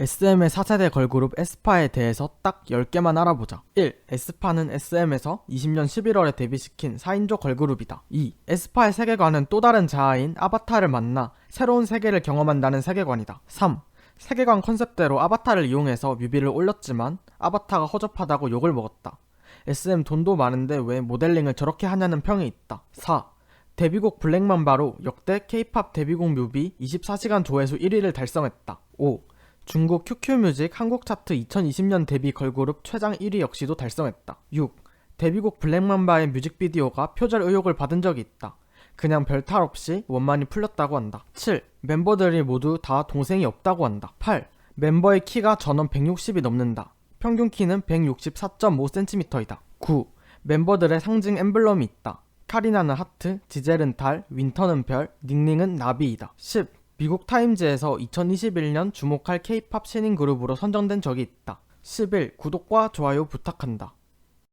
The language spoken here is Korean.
SM의 4세대 걸그룹 에스파에 대해서 딱 10개만 알아보자. 1. 에스파는 SM에서 20년 11월에 데뷔시킨 4인조 걸그룹이다. 2. 에스파의 세계관은 또 다른 자아인 아바타를 만나 새로운 세계를 경험한다는 세계관이다. 3. 세계관 컨셉대로 아바타를 이용해서 뮤비를 올렸지만 아바타가 허접하다고 욕을 먹었다. SM 돈도 많은데 왜 모델링을 저렇게 하냐는 평이 있다. 4. 데뷔곡 블랙맘바로 역대 K-팝 데뷔곡 뮤비 24시간 조회수 1위를 달성했다. 5. 중국 QQ뮤직 한국 차트 2020년 데뷔 걸그룹 최장 1위 역시도 달성했다. 6. 데뷔곡 블랙맘바의 뮤직비디오가 표절 의혹을 받은 적이 있다. 그냥 별 탈 없이 원만히 풀렸다고 한다. 7. 멤버들이 모두 다 동생이 없다고 한다. 8. 멤버의 키가 전원 160이 넘는다. 평균 키는 164.5cm이다. 9. 멤버들의 상징 엠블럼이 있다. 카리나는 하트, 지젤은 달, 윈터는 별, 닝닝은 나비이다. 10. 미국 타임즈에서 2021년 주목할 K-팝 신인 그룹으로 선정된 적이 있다. 11. 구독과 좋아요 부탁한다.